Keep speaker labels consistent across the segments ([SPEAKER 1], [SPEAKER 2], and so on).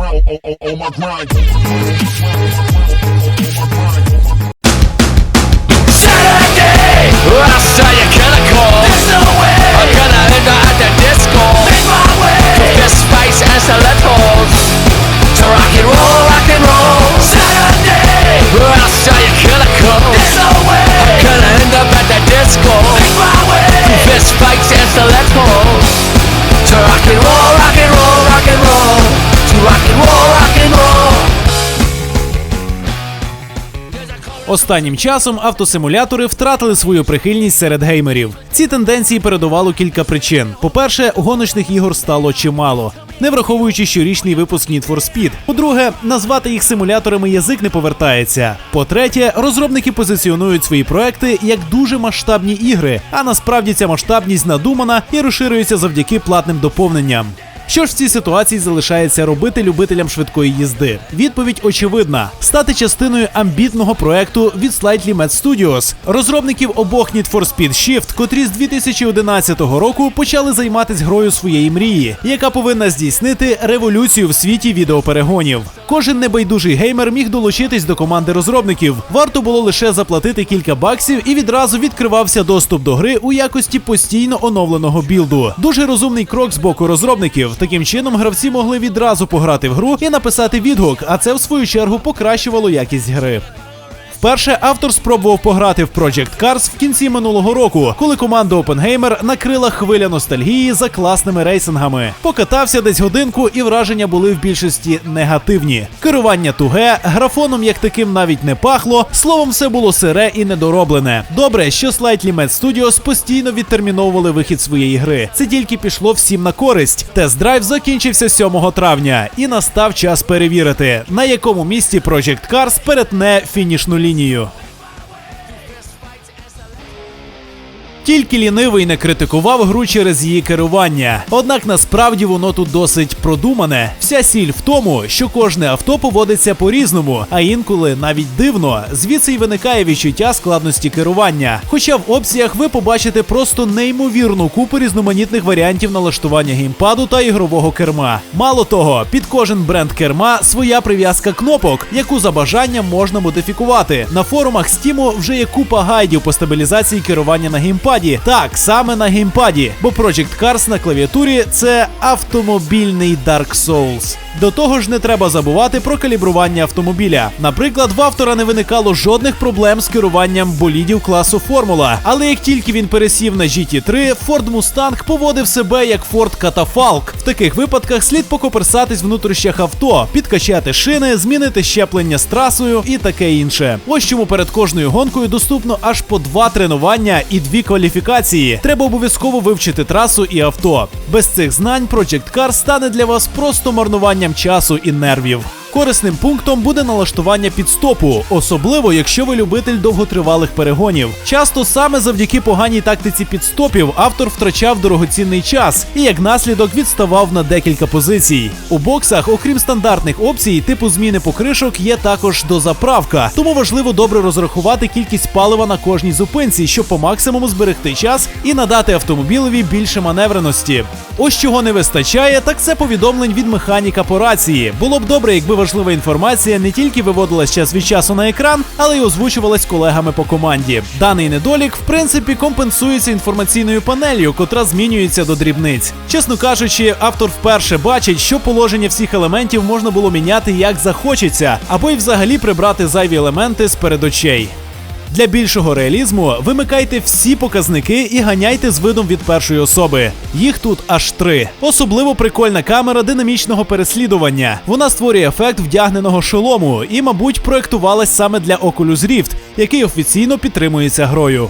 [SPEAKER 1] grind, on, on, on my grind.
[SPEAKER 2] Saturday, 朝やからこう I'm gonna hit out at the disco. Make my way. To best spice as I
[SPEAKER 3] Останнім часом автосимулятори втратили свою прихильність серед геймерів. Ці тенденції передувало кілька причин. По-перше, гоночних ігор стало чимало. Не враховуючи щорічний випуск Need for Speed. По-друге, назвати їх симуляторами язик не повертається. По-третє, розробники позиціонують свої проекти як дуже масштабні ігри, а насправді ця масштабність надумана і розширюється завдяки платним доповненням. Що ж в цій ситуації залишається робити любителям швидкої їзди? Відповідь очевидна: стати частиною амбітного проекту від Slightly Mad Studios, розробників обох Need for Speed Shift, котрі з 2011 року почали займатися грою своєї мрії, яка повинна здійснити революцію в світі відеоперегонів. Кожен небайдужий геймер міг долучитись до команди розробників. Варто було лише заплатити кілька баксів, і відразу відкривався доступ до гри у якості постійно оновленого білду. Дуже розумний крок з боку розробників. Таким чином, гравці могли відразу пограти в гру і написати відгук, а це в свою чергу покращувало якість гри. Вперше автор спробував пограти в Project Cars в кінці минулого року, коли команда OpenGamer накрила хвиля ностальгії за класними рейсингами. Покатався десь годинку, і враження були в більшості негативні. Керування туге, графоном як таким навіть не пахло. Словом, все було сире і недороблене. Добре, що Slightly Mad Studios постійно відтерміновували вихід своєї гри. Це тільки пішло всім на користь. Тест-драйв закінчився 7 травня, і настав час перевірити, на якому місці Project Cars перетне фінішну лінію лінію. Тільки лінивий не критикував гру через її керування. Однак насправді воно тут досить продумане. Вся сіль в тому, що кожне авто поводиться по-різному, а інколи навіть дивно. Звідси й виникає відчуття складності керування. Хоча в опціях ви побачите просто неймовірну купу різноманітних варіантів налаштування геймпаду та ігрового керма. Мало того, під кожен бренд керма своя прив'язка кнопок, яку за бажанням можна модифікувати. На форумах Steam вже є купа гайдів по стабілізації керування на геймпаді. Так, саме на геймпаді, бо Project Cars на клавіатурі це автомобільний Dark Souls. До того ж, не треба забувати про калібрування автомобіля. Наприклад, в автора не виникало жодних проблем з керуванням болідів класу Формула. Але як тільки він пересів на GT3, Ford Mustang поводив себе як Ford Catafalque. В таких випадках слід покоперсатись внутрішнях авто, підкачати шини, змінити щеплення з трасою і таке інше. Ось чому перед кожною гонкою доступно аж по два тренування і дві кваліфікації. Треба обов'язково вивчити трасу і авто. Без цих знань Project Car стане для вас просто марнуванням часу і нервів. Корисним пунктом буде налаштування підстопу, особливо якщо ви любитель довготривалих перегонів. Часто саме завдяки поганій тактиці підстопів автор втрачав дорогоцінний час і як наслідок відставав на декілька позицій. У боксах, окрім стандартних опцій, типу зміни покришок, є також дозаправка, тому важливо добре розрахувати кількість палива на кожній зупинці, щоб по максимуму зберегти час і надати автомобілеві більше маневреності. Ось чого не вистачає, так це повідомлень від механіка по рації. Було б добре, якби важлива інформація не тільки виводилась час від часу на екран, але й озвучувалась колегами по команді. Даний недолік, в принципі, компенсується інформаційною панелью, котра змінюється до дрібниць. Чесно кажучи, автор вперше бачить, що положення всіх елементів можна було міняти як захочеться, або й взагалі прибрати зайві елементи з перед очей. Для більшого реалізму вимикайте всі показники і ганяйте з видом від першої особи. Їх тут аж три. Особливо прикольна камера динамічного переслідування. Вона створює ефект вдягненого шолому і, мабуть, проектувалась саме для Oculus Rift, який офіційно підтримується грою.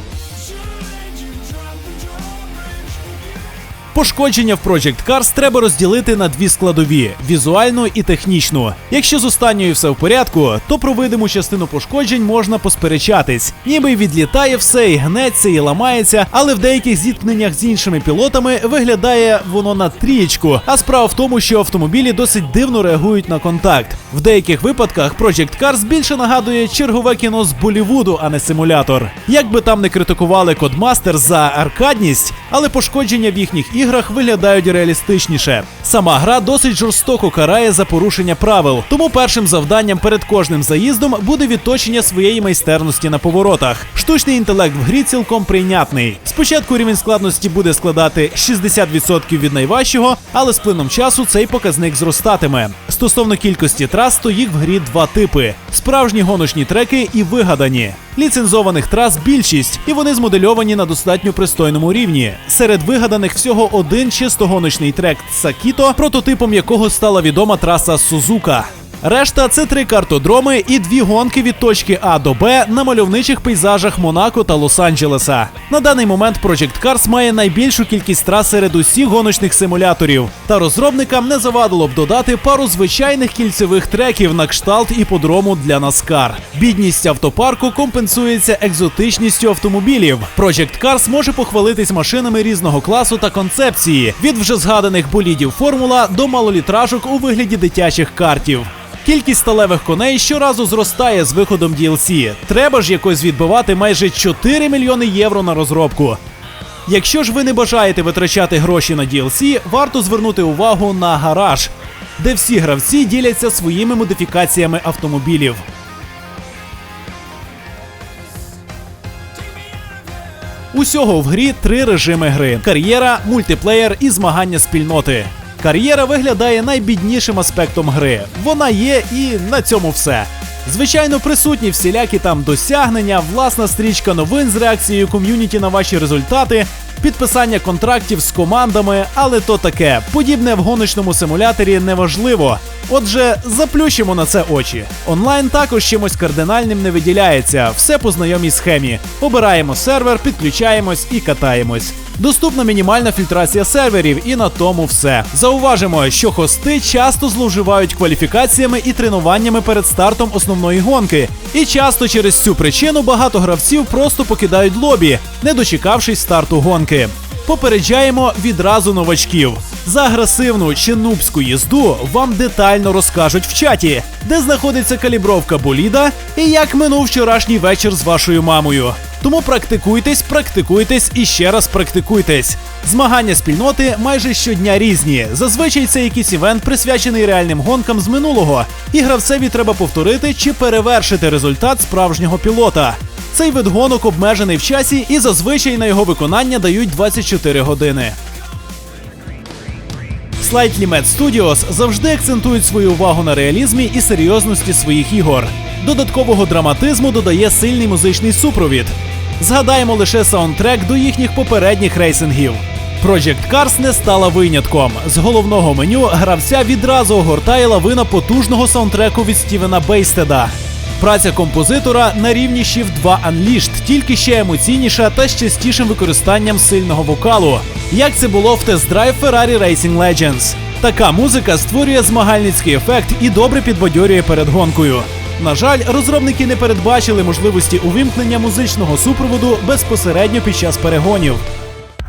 [SPEAKER 3] Пошкодження в Project Cars треба розділити на дві складові візуальну і технічну. Якщо з останньою все в порядку, то про видиму частину пошкоджень можна посперечатись. Ніби відлітає все, і гнеться, і ламається, але в деяких зіткненнях з іншими пілотами виглядає воно на трієчку. А справа в тому, що автомобілі досить дивно реагують на контакт. В деяких випадках Project Cars більше нагадує чергове кіно з Болівуду, а не симулятор. Як би там не критикували Codemasters за аркадність, але пошкодження в їхніх іграх іграх виглядають реалістичніше. Сама гра досить жорстоко карає за порушення правил, тому першим завданням перед кожним заїздом буде відточення своєї майстерності на поворотах. Штучний інтелект в грі цілком прийнятний. Спочатку рівень складності буде складати 60% від найважчого, але з плином часу цей показник зростатиме. Стосовно кількості трас, то їх в грі два типи: справжні гоночні треки і вигадані. Ліцензованих трас більшість, і вони змодельовані на достатньо пристойному рівні. Серед вигаданих всього один чистогоночний трек Сакіто, прототипом якого стала відома траса Сузука. Решта це три картодроми і дві гонки від точки А до Б на мальовничих пейзажах Монако та Лос-Анджелеса. На даний момент Project Cars має найбільшу кількість трас серед усіх гоночних симуляторів. Та розробникам не завадило б додати пару звичайних кільцевих треків на кшталт іподрому для NASCAR. Бідність автопарку компенсується екзотичністю автомобілів. Project Cars може похвалитись машинами різного класу та концепції від вже згаданих болідів формула до малолітражок у вигляді дитячих картів. Кількість сталевих коней щоразу зростає з виходом DLC. Треба ж якось відбивати майже 4 мільйони євро на розробку. Якщо ж ви не бажаєте витрачати гроші на DLC, варто звернути увагу на гараж, де всі гравці діляться своїми модифікаціями автомобілів. Усього в грі три режими гри: кар'єра, мультиплеєр і змагання спільноти. Кар'єра виглядає найбіднішим аспектом гри. Вона є і на цьому все. Звичайно, присутні всілякі там досягнення, власна стрічка новин з реакцією ком'юніті на ваші результати, підписання контрактів з командами, але то таке. Подібне в гоночному симуляторі неважливо. Отже, заплющимо на це очі. Онлайн також чимось кардинальним не виділяється, все по знайомій схемі. Обираємо сервер, підключаємось і катаємось. Доступна мінімальна фільтрація серверів, і на тому все. Зауважимо, що хости часто зловживають кваліфікаціями і тренуваннями перед стартом основної гонки. І часто через цю причину багато гравців просто покидають лобі, не дочекавшись старту гонки. Попереджаємо відразу новачків. За агресивну чи нубську їзду вам детально розкажуть в чаті, де знаходиться калібровка боліда і як минув вчорашній вечір з вашою мамою. Тому практикуйтесь, практикуйтесь і ще раз практикуйтесь. Змагання спільноти майже щодня різні. Зазвичай це якийсь івент, присвячений реальним гонкам з минулого, і гравцеві треба повторити чи перевершити результат справжнього пілота. Цей вид гонок обмежений в часі і зазвичай на його виконання дають 24 години. Slightly Mad Studios завжди акцентують свою увагу на реалізмі і серйозності своїх ігор. Додаткового драматизму додає сильний музичний супровід. Згадаємо лише саундтрек до їхніх попередніх рейсингів. Project Cars не стала винятком. З головного меню гравця відразу огортає лавина потужного саундтреку від Стівена Бейстеда. Праця композитора на рівні Shift 2 Unleashed, тільки ще емоційніша та з частішим використанням сильного вокалу, як це було в тест-драйв Ferrari Racing Legends. Така музика створює змагальницький ефект і добре підбадьорює перед гонкою. На жаль, розробники не передбачили можливості увімкнення музичного супроводу безпосередньо під час перегонів.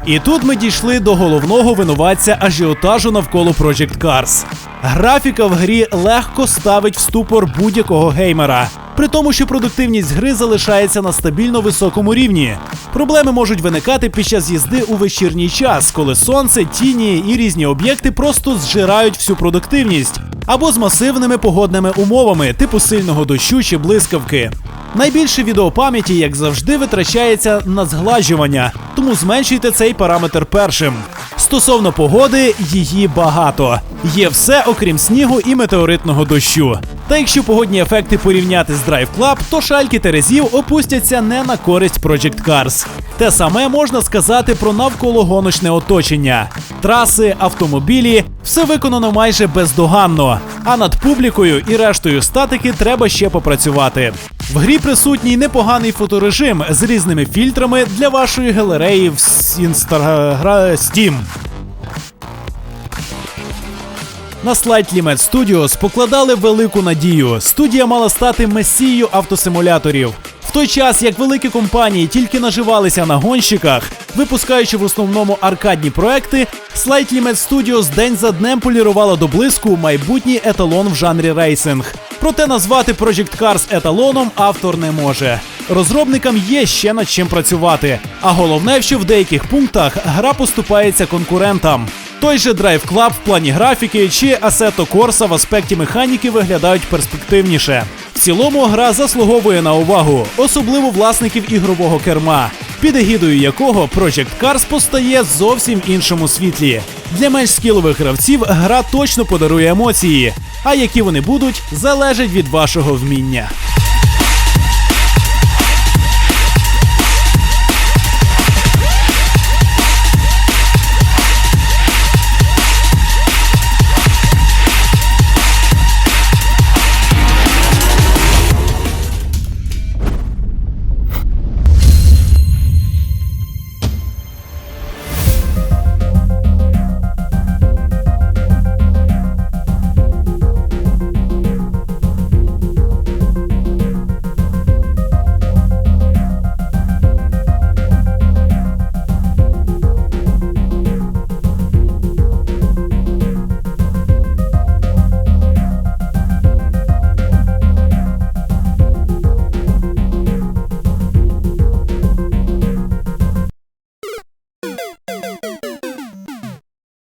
[SPEAKER 3] І тут ми дійшли до головного винуватця ажіотажу навколо Project Cars. Графіка в грі легко ставить в ступор будь-якого геймера, при тому, що продуктивність гри залишається на стабільно високому рівні. Проблеми можуть виникати під час їзди у вечірній час, коли сонце, тіні і різні об'єкти просто зжирають всю продуктивність, або з масивними погодними умовами, типу сильного дощу чи блискавки. Найбільше відеопам'яті, як завжди, витрачається на згладжування, тому зменшуйте цей параметр першим. Стосовно погоди, її багато. Є все, окрім снігу і метеоритного дощу. Та якщо погодні ефекти порівняти з Drive Club, то шальки терезів опустяться не на користь Project Cars. Те саме можна сказати про навкологоночне оточення. Траси, автомобілі все виконано майже бездоганно. А над публікою і рештою статики треба ще попрацювати. В грі присутній непоганий фоторежим з різними фільтрами для вашої галереї в інстагра Steam. На слайд Mad Studios покладали велику надію. Студія мала стати месією автосимуляторів. Той час, як великі компанії тільки наживалися на гонщиках, випускаючи в основному аркадні проекти, Slightly Mad Studios день за днем полірувала до блиску майбутній еталон в жанрі рейсинг. Проте назвати Project Cars еталоном автор не може. Розробникам є ще над чим працювати. А головне, що в деяких пунктах гра поступається конкурентам. Той же Drive Club в плані графіки чи Assetto Corsa в аспекті механіки виглядають перспективніше. Цілому гра заслуговує на увагу, особливо власників ігрового керма, під егідою якого Project Cars постає зовсім іншому світлі. Для менш скілових гравців гра точно подарує емоції, а які вони будуть, залежить від вашого вміння.